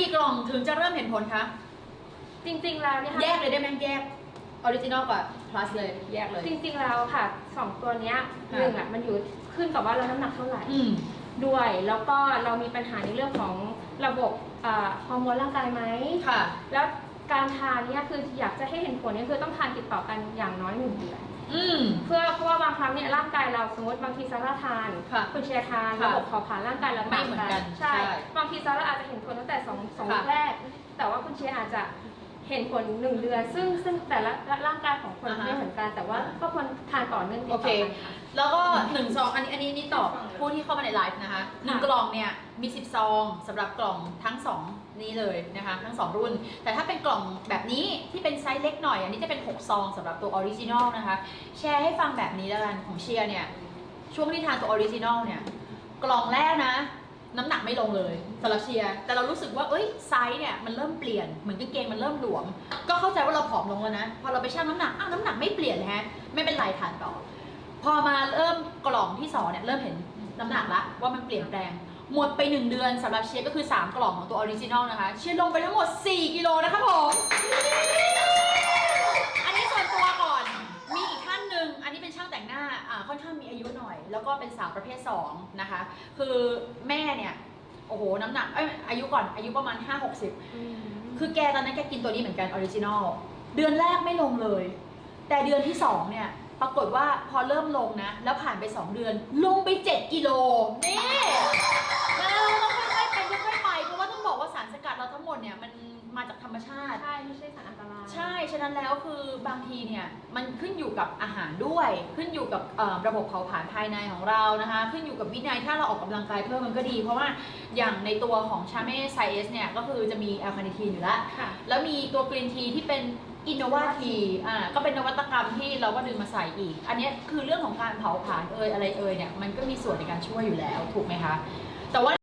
กี่กล่องถึงจะเริ่มเห็นผลคะ จริงๆแล้วเนี่ยค่ะ แยกเลยได้ไหมแยกออริจินอลกับ plus เลยแยกเลย จริงๆแล้วค่ะสองตัวเนี้ยค่ะ หนึ่งอะมันอยู่ขึ้นกับว่าเราน้ำหนักเท่าไหร่อืม ด้วย แล้วก็เรามีปัญหาในเรื่องของระบบอ่าฮอร์โมนร่างกายไหม ค่ะ แล้วการทานเนี่ยคืออยากจะให้เห็นผลเนี่ยคือต้องทานติดต่อกันอย่างน้อยหนึ่งเดือนอืม เพื่อเพราะว่าบางครั้งเนี่ยร่างกายเราสมมติบางทีซาร่าทานค่ะคุณเชียร์ทานค่ะระบบเผาผลาญร่างกายเราไม่เหมือนกันใช่ใช่ บางทีซาร่า อาจจะเห็นผลตั้งแต่สองสองค่ะ แรก แต่ว่าคุณเชียร์อาจจะเห็นผลหนึ่งเดือน ซึ่งซึ่งแต่ละร่างกายของคนอ่าฮะไม่เหมือนกัน แต่ว่าอ่าก็ควรทานต่อเนื่องติดโอต่อเค กันค่ะ แล้วก็หนึ่งซองอันนี้อันนี้นี่ตอบผู้ที่เข้ามาในไลฟ์นะคะหนึ่งกล่องเนี่ยมี10ซองสำหรับกล่องทั้งสองนี้เลยนะคะ ทั้งสองรุ่น แต่ถ้าเป็นกล่องแบบนี้ที่เป็นไซส์เล็กหน่อย อันนี้จะเป็น6ซองสำหรับตัวออริจินอลนะคะ แชร์ให้ฟังแบบนี้แล้วกันของเชียร์เนี่ย ช่วงที่ทานตัวออริจินอลเนี่ย กล่องแรกนะ น้ำหนักไม่ลงเลยสำหรับเชียร์แต่เรารู้สึกว่าเอ้ยไซส์เนี่ยมันเริ่มเปลี่ยนเหมือนกางเกงมันเริ่มหลวม ก็เข้าใจว่าเราผอมลงแล้วนะพอเราไปชั่งน้ำหนักอ้าวน้ำหนักไม่เปลี่ยนเลยฮะไม่เป็นไรทานต่อ พอมาเริ่มกล่องที่สองเนี่ยเริ่มเห็นน้ำหนักละว่ามันเปลี่ยนแปลงหมดไป 1 เดือนสำหรับเชียร์ก็คือ 3 กล่องของตัวออริจินอลนะคะ เชียร์ลงไปทั้งหมด 4 กิโลนะคะผม น่อย แล้วก็เป็นสาวประเภท2นะคะ คือแม่เนี่ยโอ้โหน้ำหนักเอ้ยอายุก่อนอายุประมาณ 5-60 คือแกตอนนั้นแกกินตัวนี้เหมือนกันออริจินอลเดือนแรกไม่ลงเลย แต่เดือนที่2เนี่ยปรากฏว่าพอเริ่มลงนะ แล้วผ่านไป 2 เดือน ลงไป 7 กิโลนี่ ฉะนั้นแล้วคือบางทีเนี่ยมันขึ้นอยู่กับอาหารด้วย ขึ้นอยู่กับเอ่อระบบเผาผลาญภายในของเรานะคะ ขึ้นอยู่กับวินัยถ้าเราออกกำลังกายเพิ่มมันก็ดี เพราะว่าอย่างในตัวของชาเม่ไซเอสเนี่ยก็คือจะมีแอลคาเนทีนอยู่แล้วค่ะแล้วมีตัวกรีนทีที่เป็นอินโนวาทีอ่าก็เป็นนวัตกรรมที่เราก็ดึงมาใส่อีก อันเนี้ยคือเรื่องของการเผาผลาญเอยอะไรเอยเนี่ยมันก็มีส่วนในการช่วยอยู่แล้วถูกไหมคะแต่ว่า